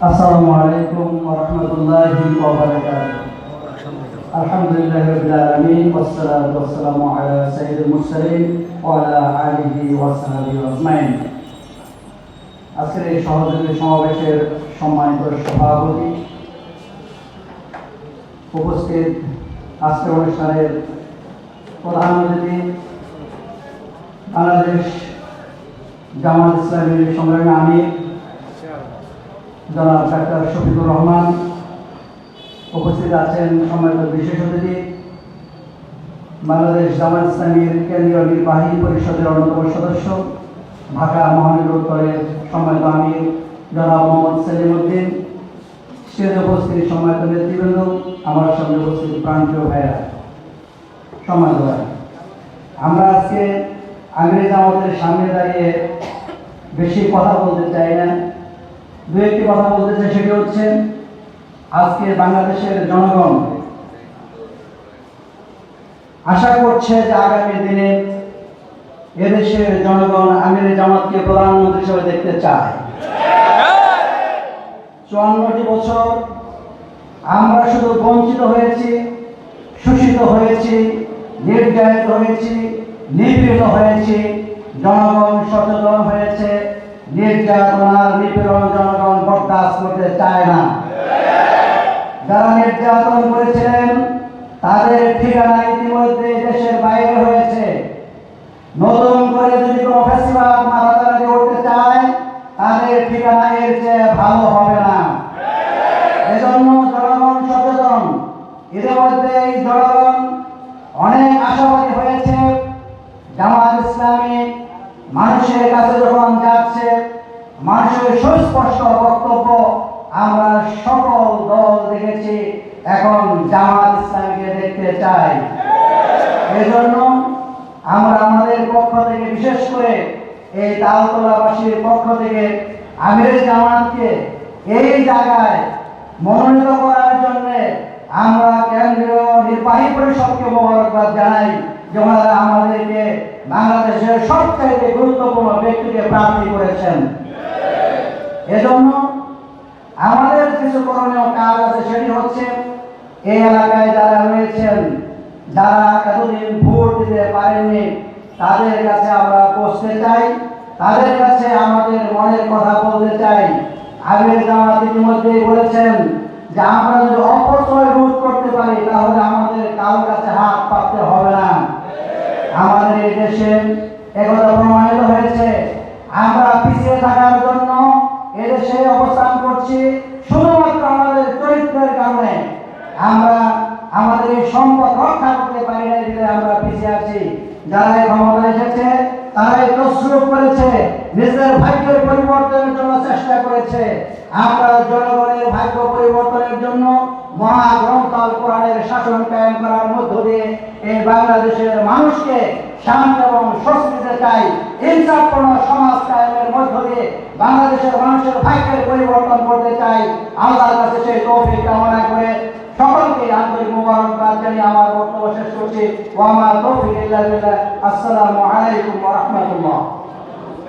আসসালামু আলাইকুম ওয়া রাহমাতুল্লাহি ওয়া বারাকাতুহু। আলহামদুলিল্লাহি আজকের এই সহযোগী সমাবেশের সম্মানিত সভাপতি উপস্থিত আজকের অনুষ্ঠানের প্রধান বাংলাদেশ জামাত ইসলামীর সংগ্রামী আমির জনাব ডাক্তার শফিকুর রহমান উপস্থিত আছেন সম্মানিত বিশেষ অতিথি। বাংলাদেশ জামাত ইসলামীর কেন্দ্রীয় নির্বাহী পরিষদের অন্যতম সদস্য, ঢাকা মহানগর উত্তরের সম্মানিত আমির জনাব মোহাম্মদ সেলিম উদ্দিন, স্টেজে উপস্থিত সম্মানিত নেতৃবৃন্দ, আমার সঙ্গে উপস্থিত প্রান্তীয় ভাইরা সম্মানিত আমরা আজকে আমির জামাতের সামনে দাঁড়িয়ে বেশি কথা বলতে চাই না। দু একটি কথা বলতে চাই, সেটি হচ্ছে আজকে বাংলাদেশের জনগণ আশা করছে যে আগামী দিনে এদেশের জনগণ আমির জামাতকে প্রধানমন্ত্রী হিসেবে দেখতে চায়। চুয়ান্নটি বছর আমরা শুধু বঞ্চিত হয়েছি, শোষিত হয়েছি, নির্যাতিত হয়েছি নিপীড়িত হয়েছি, জনগণ সচেতন হয়েছে, নির্যাতনার নিপীড়ন জনগণ বরদাস্ত করতে চায় না। যারা নির্যাতন করেছিলেন, তাদের ঠিকানা ইতিমধ্যে দেশের বাইরে হয়েছে। নতুন করে যদি কোনো ফেস্টিভাল মারাতারি করতে চায়, তাদের ঠিকানা এর চেয়ে ভালো হবে না। এজন্য জনগণ সচেতন। ইতিমধ্যে এই জনগণ অনেক জামাত ইসলামী মানুষের কাছে যখন যাচ্ছে, মানুষের সুস্পষ্ট বক্তব্য আমরা সকল দল দেখেছি, এখন জামাত ইসলামীকে দেখতে চাই। এজন্য আমরা আমাদের পক্ষ থেকে বিশেষ করে এই তালতলাবাসীর পক্ষ থেকে আমির জামাতকে এই জায়গায় মনোনীত করার জন্য আমরা কেন্দ্রীয় নির্বাহী পরিষদকে মোবারকবাদ জানাই, যে আমাদেরকে বাংলাদেশের সবচাইতে গুরুত্বপূর্ণ ব্যক্তিকে প্রার্থী করেছেন। এজন্য আমাদের কিছু করণীয় কাজ আছে, সেটি হচ্ছে এই এলাকায় যারা রয়েছেন, যারা এতদিন ভোট দিতে পারেননি, তাদের কাছে আমরা পৌঁছতে চাই। তাদের কাছে আমাদের মনের কথা বলতে চাই। আগের জামাত ইতিমধ্যেই বলেছেন যে, আমরা যদি অপচয় রোধ করতে পারি, তাহলে আমাদের কারোর কাছে হাত পাততে হবে না। আমাদের দেশে একথা প্রমাণিত হয়েছে। আমরা পিছিয়ে থাকার জন্য এদেশে অবস্থান করছি শুধুমাত্র আমাদের চরিত্রের কারণে। আমরা আমাদের এই সম্পদ রক্ষা করতে পারি না বলে আমরা পিছিয়ে আছি। যারা ক্ষমতা এসেছে, তারাই তসরুপ করেছে নিজের ভাগ্যের পরিবর্তনের জন্য চেষ্টা করেছে। আমরা জনগণের ভাগ্য পরিবর্তনের জন্য মহাগ্রন্থ কোরআনের শাসন কায়েম করার মধ্য দিয়ে মানুষকে শান্ত এবং স্বস্তিতে চাই। ইনসাফপূর্ণ সমাজ কায়েমের মধ্য দিয়ে বাংলাদেশের মানুষের ভাগ্যের পরিবর্তন করতে চাই। আল্লাহর কাছে সেই তৌফিক কামনা করে সকলকে আন্তরিক মোবারকবাদ জানিয়ে আমার বক্তব্য শেষ করছি। ও আমার তৌফিক আসসালামু আলাইকুম ওয়া রাহমাতুল্লাহ।